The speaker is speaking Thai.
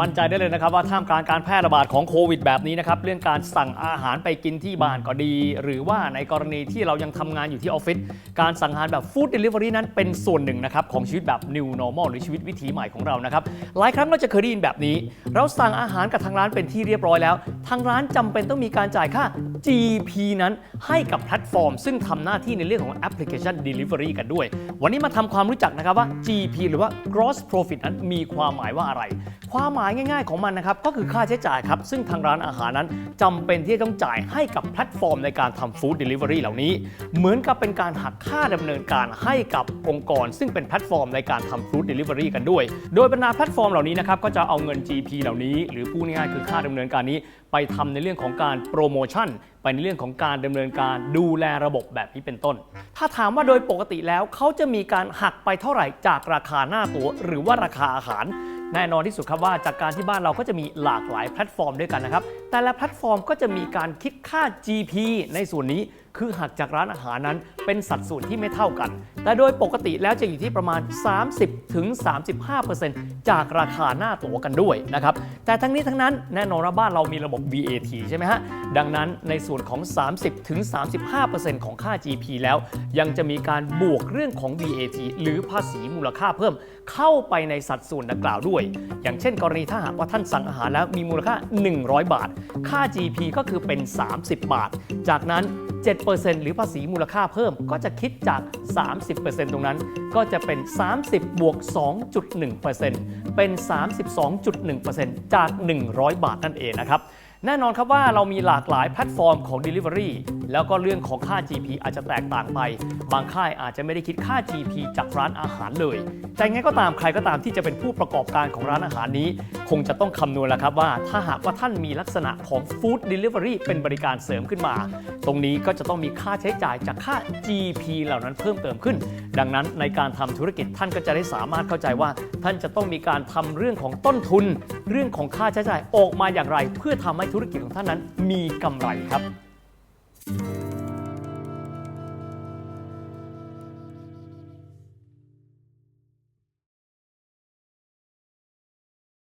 มั่นใจได้เลยนะครับว่าท่ามกลางการแพร่ระบาดของโควิดแบบนี้นะครับเรื่องการสั่งอาหารไปกินที่บ้านก็ดี หรือว่าในกรณีที่เรายังทำงานอยู่ที่ออฟฟิศการสั่งอาหารแบบฟู้ดเดลิเวอรี่นั้นเป็นส่วนหนึ่งนะครับของชีวิตแบบ new normal หรือชีวิตวิถีใหม่ของเรานะครับหลายครั้งเราจะเคยได้ยินแบบนี้ เราสั่งอาหารกับทางร้านเป็นที่เรียบร้อยแล้ว ทางร้านจำเป็นต้องมีการจ่ายค่า GP นั้นให้กับแพลตฟอร์ม ซึ่งทำหน้าที่ในเรื่องของแอปพลิเคชัน Delivery กันด้วย วันนี้มาทำความรู้จักนะครับว่า GP หรือว่า Gross Profit นั้นมีความหมายว่าอะไร ความหมายง่าย ๆของมันนะครับก็คือค่าใช้จ่ายครับซึ่งทางร้านอาหารนั้นจำเป็นที่จะต้องจ่ายให้กับแพลตฟอร์มในการทำฟู้ดเดลิเวอรี่เหล่านี้ เหมือนกับเป็นการหักค่าดำเนินการให้กับองค์กร ซึ่งเป็นแพลตฟอร์มในการทำฟู้ดเดลิเวอรี่กันด้วย โดยบรรดาแพลตฟอร์มเหล่านี้นะครับก็จะเอาเงิน GP เหล่านี้ หรือพูดง่ายๆคือค่าดำเนินการนี้ ไปทำในเรื่องของการโปรโมชั่น ไปในเรื่องของการดำเนินการดูแลระบบแบบนี้เป็นต้น ถ้าถามว่าโดยปกติแล้วเขาจะมีการหักไปเท่าไหร่จากราคาหน้าตัว หรือว่าราคาอาหาร แน่นอนที่สุดครับว่าจากการที่บ้านเราก็จะมีหลากหลายแพลตฟอร์มด้วยกันนะครับแต่ละแพลตฟอร์มก็จะมีการคิดค่า GP ในส่วนนี้คือหักจากร้านอาหารนั้นเป็นสัดส่วนที่ไม่เท่ากัน แต่โดยปกติแล้วจะอยู่ที่ประมาณ 30ถึงจากราคาหน้าตั๋วกันด้วยนะครับ แต่ทั้งนี้ทั้งนั้นแน่นอนว่าบ้านเรามีระบบ VAT ใช่ไหมฮะ ดังนั้นในส่วนของ 30ถึงของค่า GP แล้ว ยังจะมีการบวกเรื่องของ VAT หรือภาษีมูลค่าเพิ่ม เข้าไปในสัดส่วนดังกล่าวด้วย อย่างเช่น กรณีถ้าหากว่าท่านสั่งอาหารแล้วมีมูลค่า 100 บาทค่า GP ก็คือเป็น 30 บาท จากนั้น 7%หรือภาษีมูลค่าเพิ่มก็จะคิดจาก 30%ตรงนั้น ก็จะเป็น 30 บวก 2.1%เป็น 32.1%จาก 100 บาทนั่นเองนะครับ แน่นอนครับว่าเรามีหลากหลายแพลตฟอร์มของ Delivery แล้วก็เรื่องของค่า GP อาจจะแตกต่างไป บางค่ายอาจจะไม่ได้คิดค่า GP จากร้านอาหารเลย แต่ไงก็ตามใครก็ตามที่จะเป็นผู้ประกอบการของร้านอาหารนี้ คงจะต้องคำนวณแล้วครับว่า ถ้าหากว่าท่านมีลักษณะของ Food Delivery เป็นบริการเสริมขึ้นมา ตรงนี้ก็จะต้องมีค่าใช้จ่ายจากค่า GP เหล่านั้นเพิ่มเติมขึ้น ดังนั้นในการทำธุรกิจท่านก็จะได้สามารถเข้าใจว่า ท่านจะต้องมีการทำเรื่องของต้นทุน เรื่องของค่าใช้จ่ายออกมาอย่างไร เพื่อทำให้ธุรกิจของท่านนั้นมีกำไรครับ